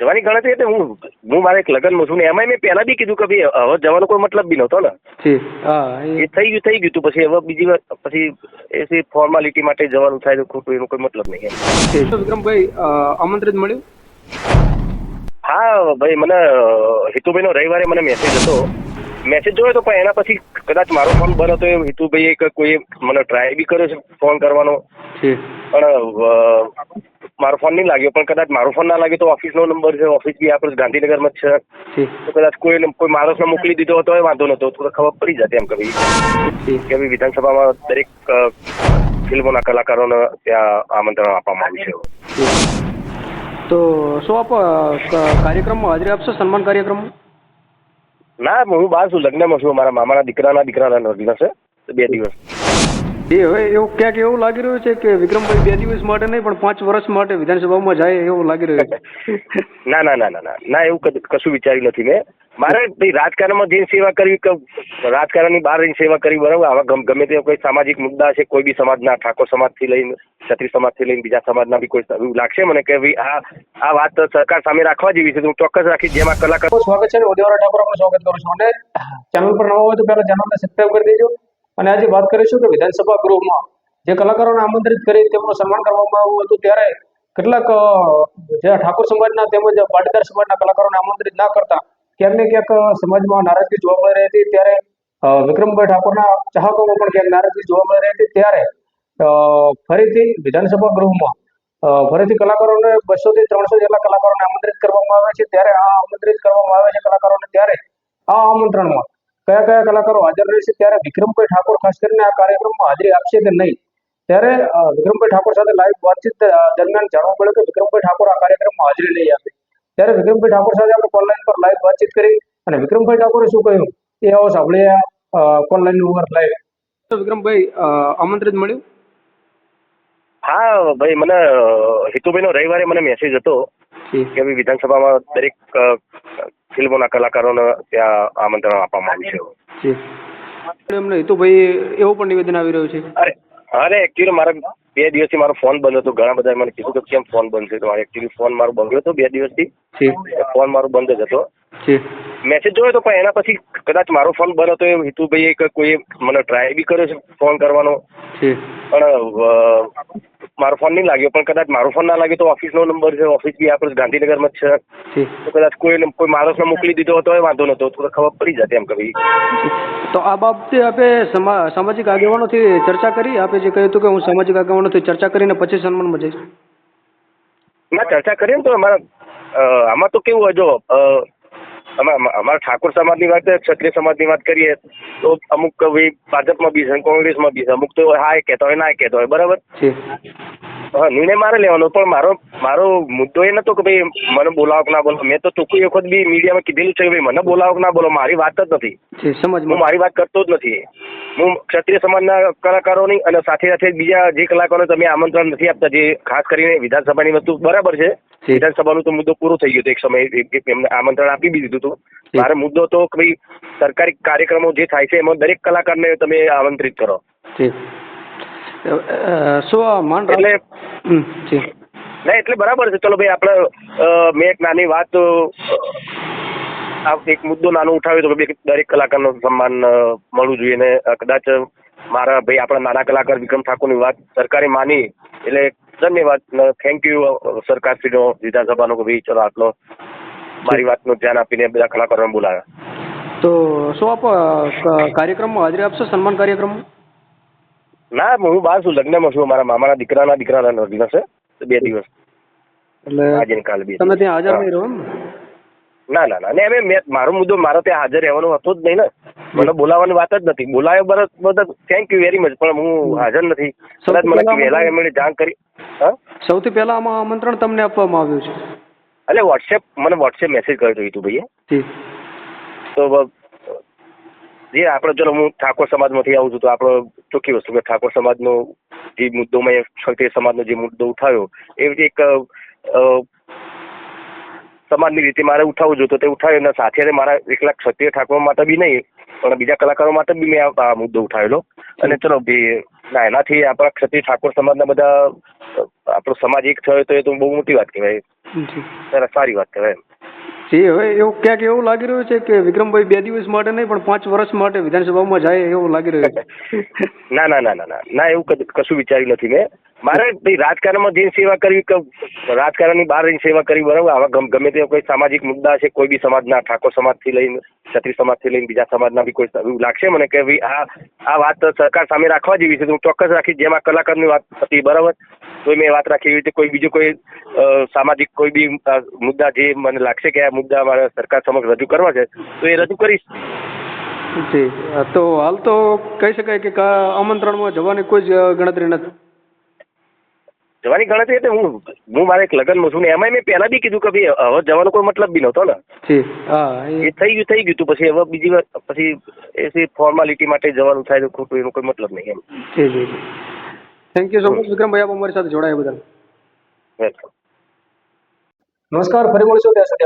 જવાની ગણતરી એટલે હું હું મારે એક લગ્નમાં છું ને એમાંય મેં પહેલા બી કીધું કે ભાઈ હવે જવાનો કોઈ મતલબ બી નહોતો ને. એ થઈ ગયું થઈ ગયું તું. પછી હવે બીજી વાર પછી એ ફોર્માલિટી માટે જવાનું થાય તો ખોટું એનો કોઈ મતલબ નહીં એમ. વિક્રમભાઈ આમંત્રિત મળ્યું? હા ભાઈ મને હિતુભાઈનો રવિવારે મને મેસેજ હતો. મેસેજ જોયો તો પણ એના પછી કદાચ મારો ફોન બંધ હતો હિતુભાઈ હિતુભાઈએ કોઈ મને ટ્રાય બી કર્યો છે ફોન કરવાનો. પણ મારો ફોન નહીં લાગ્યો પણ કદાચ મારો ફોન ના લાગ્યો તો ઓફિસનો નંબર છે ઓફિસ બી આપણે ગાંધીનગરમાં જ છે. તો કદાચ કોઈ કોઈ માણસને મોકલી દીધો હતો એ વાંધો નતો તો ખબર પડી જતી એમ કભી કે વિધાનસભામાં દરેક ફિલ્મોના કલાકારોને ત્યાં આમંત્રણ આપવામાં આવ્યું છે. તો શું આપ કાર્યક્રમમાં હાજરી આપશો સન્માન કાર્યક્રમમાં? ના હું બહાર છું લગ્નમાં છું મારા મામાના દીકરાના દીકરાના લગ્ન છે તો બે દિવસ. એ હવે એવું ક્યાંક એવું લાગી રહ્યું છે કે વિક્રમભાઈ બે દિવસ માટે નહીં પણ પાંચ વર્ષ માટે વિધાનસભામાં જાય એવું લાગી રહ્યું છે. ના ના ના ના ના એવું કશું વિચાર્યું નથી મેં. મારે ભાઈ રાજકારણમાં જઈને સેવા કરવી કે રાજકારણની બહાર રહીને સેવા કરવી બરાબર? આવા ગમ- ગમે તે કોઈ સામાજિક મુદ્દા છે કોઈ બી સમાજના ઠાકોર સમાજથી લઈને ક્ષત્રિય સમાજથી લઈને બીજા સમાજના બી કોઈ એવું લાગશે મને કે ભાઈ આ આ વાત સરકાર સામે રાખવા જેવી છે તો હું ચોક્કસ રાખી જેમાં કલાકાર સ્વાગત છે ઉદયવરા ઠાકોર સ્વાગત કરું છું. અને ચેનલ પર નવો હોય તો પહેલા ચેનલને સબસ્ક્રાઈબ કરી દેજો. અને આજે વાત કરીશું કે વિધાનસભા ગૃહમાં જે કલાકારોને આમંત્રિત કરી તેમનું સન્માન કરવામાં આવ્યું હતું ત્યારે કેટલાક જે ઠાકોર સમાજના તેમજ પાટીદાર સમાજના કલાકારોને આમંત્રિત ના કરતા ક્યાંક ને ક્યાંક સમાજમાં નારાજગી જોવા મળી રહી હતી. ત્યારે વિક્રમભાઈ ઠાકોરના ચાહકોમાં પણ ક્યાંક નારાજગી જોવા મળી રહી હતી. ત્યારે ફરીથી વિધાનસભા ગૃહમાં ફરીથી કલાકારોને બસો થી ત્રણસો જેટલા કલાકારોને આમંત્રિત કરવામાં આવે છે. ત્યારે આ આમંત્રિત કરવામાં આવે છે કલાકારોને ત્યારે આ આમંત્રણમાં કયા કયા કલાકારો હાજર રહેશે? ત્યારે વિક્રમભાઈ ઠાકોર ખાસ કરીને આ કાર્યક્રમમાં હાજરી આપશે કે નહીં? ત્યારે વિક્રમભાઈ ઠાકોર સાથે લાઈવ વાતચીત દરમિયાન જાણવા મળ્યું કે વિક્રમભાઈ ઠાકોર આ કાર્યક્રમમાં હાજરી નહીં આપે. ત્યારે વિક્રમભાઈ ઠાકોર સાથે આપણે કોનલાઈન પર લાઈવ વાતચીત કરી અને વિક્રમભાઈ ઠાકોરે શું કહ્યું? એ આવો સાંભળીએ કોનલાઈન ઉપર લાઈવ તો વિક્રમભાઈ આમંત્રિત મળ્યું? હા ભાઈ મને હિતુભાઈ નો રવિવારે મને મેસેજ હતો કે ભાઈ વિધાનસભામાં દરેક ફિલ્મોના કલાકારોને ત્યાં આમંત્રણ આપવામાં આવ્યું છે. એમને હિતુભાઈ એવું પણ નિવેદન આવી રહ્યું છે? અરે અરે એકચ્યુઅલી મારે બે દિવસથી મારો ફોન બંધ હતો. ઘણા બધા મને કીધું કે કેમ ફોન બંધ છે? તો એકચ્યુઅલી ફોન મારો બંધ હતો બે દિવસથી. ફોન મારો બંધ જ હતો. મેસેજ જોયો તો પણ એના પછી કદાચ મારો ફોન બંધ હતો એ હિતુભાઈએ કોઈ મને ટ્રાય બી કર્યો છે ફોન કરવાનો. પણ મારો ફોન નહીં લાગ્યો. પણ કદાચ મારો ફોન ના લાગ્યો તો ઓફિસનો નંબર છે. ઓફિસ બી આપણે ગાંધીનગરમાં જ છે. તો કદાચ કોઈ કોઈ માણસને મોકલી દીધો હતો એ વાંધો નતો. તો ખબર પડી જતી એમ કહી તો આ બાબતે આપે સમા- સામાજિક આગેવાનોથી ચર્ચા કરી? આપે જે કહ્યું હતું કે હું સામાજિક આગેવાનોથી ચર્ચા કરીને પછી સન્માનમાં જઈશ. ના ચર્ચા કરીએ ને તો અમારા આમાં તો કેવું હોય જો અમા- અમારા ઠાકોર સમાજની વાત ક્ષત્રિય સમાજની વાત કરીએ તો અમુક ભાજપમાં બી છે, કોંગ્રેસમાં બી છે, અમુક તો હા એ હોય, ના એ હોય, બરાબર? હા નિર્ણય મારે લેવાનો પણ મારો મારો મુદ્દો એ નતો કે ભાઈ મને બોલાવો કે ના બોલો. મેં તો ચોખ્ખી વખત બી મીડિયામાં કીધેલું છે કે ભાઈ મને બોલાવો કે ના બોલો મારી વાત જ નથી. હું મારી વાત કરતો જ નથી. હું ક્ષત્રિય સમાજના કલાકારોની અને સાથે સાથે બીજા જે કલાકારો તમે આમંત્રણ નથી આપતા જે ખાસ કરીને વિધાનસભાની વસ્તુ બરાબર છે. વિધાનસભાનો તો મુદ્દો પૂરો થઈ ગયો હતો એક સમયે એક- એક એમને આમંત્રણ આપી બી દીધું હતું. મારો મુદ્દો તો કે ભાઈ સરકારી કાર્યક્રમો જે થાય છે એમાં દરેક કલાકારને તમે આમંત્રિત કરો. શું એટલે ના એટલે બરાબર છે. ચલો ભાઈ આપણે મેં એક નાની વાત આ એક મુદ્દો નાનો ઉઠાવ્યો તો દરેક કલાકારનું સન્માન મળવું જોઈએ ને કદાચ મારા ભાઈ આપણા નાના કલાકાર વિક્રમ ઠાકોરની વાત સરકારે માની એટલે ધન્યવાદ થેન્ક યુ સરકારશ્રીનો વિધાનસભાનો કે ભાઈ ચલો આટલો મારી વાતનું ધ્યાન આપીને બધા કલાકારોને બોલાવ્યા. તો શું આપ કાર્યક્રમમાં હાજરી આપશો? સન્માન કાર્યક્રમમાં? ના હું બહાર છું લગ્નમાં છું મારા મામાના દીકરાના દીકરાના લગ્ન છે બે દિવસ. એટલે આજે ને કાલે બે તમે ત્યાં હાજર નહીં રહો ના? ના ના ને અમે મેં મારો મુદ્દો મારો ત્યાં હાજર રહેવાનો હતો જ નહીં ને. મને બોલાવવાની વાત જ નથી. બોલાયો બરત બધા થેન્ક યુ વેરી મચ પણ હું હાજર નથી. કદાચ મને પહેલા વહેલા એમણે જાણ કરી સૌથી પહેલા આમાં આમંત્રણ તમને આપવામાં આવ્યું છે. એટલે વોટ્સએપ મને વોટ્સએપ મેસેજ કર્યો હતો ભાઈએ તો જે આપણે ચલો હું ઠાકોર સમાજમાંથી આવું છું તો આપણો ચોખ્ખી વસ્તુ કે ઠાકોર સમાજનો જે મુદ્દો મેં ક્ષત્રિય સમાજનો જે મુદ્દો ઉઠાવ્યો એ એક સમાજની રીતે મારે ઉઠાવવું જોઈએ તો તે ઉઠાવ્યો અને સાથે મારા એકલા ક્ષત્રિય ઠાકોર માટે બી નહીં પણ બીજા કલાકારો માટે બી મેં આ- મુદ્દો ઉઠાવેલો. અને ચલો ભઈ ના એનાથી આપણા ક્ષત્રિય ઠાકોર સમાજના બધા આપણો સમાજ એક થયો તો એ તો બહુ મોટી વાત કહેવાય. સારી વાત કહેવાય જી હવે એવું ક્યાંક એવું લાગી રહ્યું છે કે વિક્રમભાઈ બે દિવસ માટે નહીં, પણ પાંચ વર્ષ માટે વિધાનસભામાં જાય એવું લાગી રહ્યું છે. ના ના ના ના ના. ના, એવું કશું વિચાર્યું નથી મેં. મારે ભાઈ રાજકારણમાં જઈને સેવા કરવી રાજકારણની બહાર રહીને સેવા કરવી બરાબર? આવા ગમ- ગમે તે કોઈ સામાજિક મુદ્દા છે કોઈ બી સમાજના, ઠાકોર સમાજથી લઈને, ક્ષત્રિય સમાજથી લઈને બીજા સમાજના બી કોઈ એવું લાગશે મને કે ભાઈ આ આ વાત સરકાર સામે રાખવા જેવી છે. તો હું ચોક્કસ રાખીશ જેમાં કલાકારની વાત હતી, બરાબર? તો મેં વાત રાખી એવી રીતે કોઈ બીજો કોઈ સામાજિક કોઈ બી મુદ્દા જે મને લાગશે કે આ મુદ્દા મારે સરકાર સમક્ષ રજૂ કરવા છે તો એ રજૂ કરીશ. જી તો હાલ તો કહી શકાય કે આમંત્રણમાં જવાની કોઈ જ ગણતરી નથી? જવાની ગણતરી એટલે હું હું મારે એક લગ્નમાં છું ને એમાંય મેં પહેલા બી કીધું કે ભાઈ હવે જવાનો કોઈ મતલબ બી નહોતો ને. હા એ થઈ ગયું થઈ ગયું તું પછી હવે બીજી વાર પછી એ ફોર્માલિટી માટે જવાનું થાય તો ખોટું એનો કોઈ મતલબ નહીં એમ. જી જી જી. થેન્ક યુ સો મચ વિક્રમભાઈ આપ અમારી સાથે જોડાયા બદલ. વેલકમ નમસ્કાર ફરી મળીશું ત્યાં સુધી.